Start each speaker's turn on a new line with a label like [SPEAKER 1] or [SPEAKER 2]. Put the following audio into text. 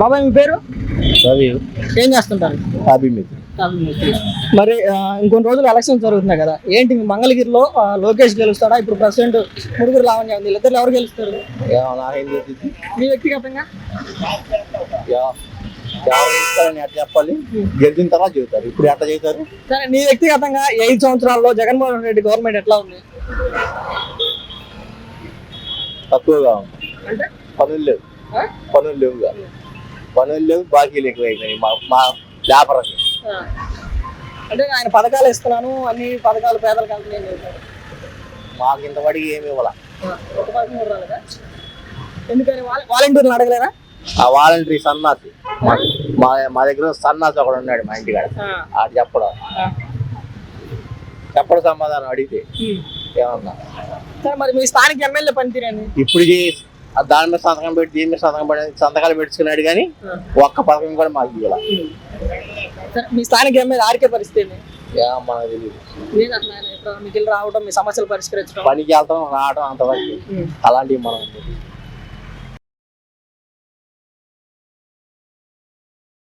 [SPEAKER 1] బాబాయ్ మీ పేరు? ఏం చేస్తుంటారు? మరి ఇంకొన్ని రోజులు ఎలక్షన్ జరుగుతున్నాయి కదా. ఏంటి మీ మంగళగిరిలో లోకేష్ గెలుస్తాడా? ఇప్పుడు ప్రెసిడెంట్ ముడుగురు లావణ్య ఉంది. వీళ్ళిద్దరు ఎవరు గెలుస్తారు? మీ వ్యక్తిగతంగా?
[SPEAKER 2] చెప్పాలి? గెలిచిన తర్వాత చెబుతారు. ఇప్పుడు ఎట్లా చెబుతారు?
[SPEAKER 1] సరే నీ వ్యక్తిగతంగా ఐదు సంవత్సరాల్లో జగన్మోహన్ రెడ్డి గవర్నమెంట్ ఎట్లా ఉంది?
[SPEAKER 2] తక్కువగా ఉంది. పనులు లేవు? పనులు లేవుగా. పనులు లేవు బాకీలు ఎక్కువైపోయినాయి. మా మా.
[SPEAKER 1] అంటే ఆయన పథకాలు ఇస్తున్నాను అన్ని పథకాలు పేదలకు వెళ్తున్నాయి.
[SPEAKER 2] మాకు ఇంతవరకు ఏమి ఇవ్వాల.
[SPEAKER 1] ఆ, ఒక పథకం కూడా రాలేదా? ఎందుకని? వాల- వాలంటీర్లు అడగలేరా?
[SPEAKER 2] ఆ వాలంటరీ సన్నాసి. మా- మా దగ్గర సన్నాసి ఒకడు ఉన్నాడు మా ఇంటికాడ. ఆడు చెప్పడం. చెప్పడం సమాధానం అడిగితే. ఏమన్నా.
[SPEAKER 1] సరే మరి మీ స్థానిక ఎమ్మెల్యే పనితీరని
[SPEAKER 2] ఇప్పుడు దాని మీద సంతకం పెట్టి దీని మీద సంతకం పెట్టి సంతకాలు పెట్టుకున్నాడు కానీ ఒక్క పథకం కూడా మాకు ఇవ్వాల.
[SPEAKER 1] మీ స్థానిక ఎమ్మెల్యే ఆర్కే పరిస్థితి
[SPEAKER 2] మనకు తెలియదు
[SPEAKER 1] రావడం మీ సమస్యలు పరిష్కరించడం?
[SPEAKER 2] పనికి వెళ్తాం రావడం అంతవరకు. అలాంటివి మనం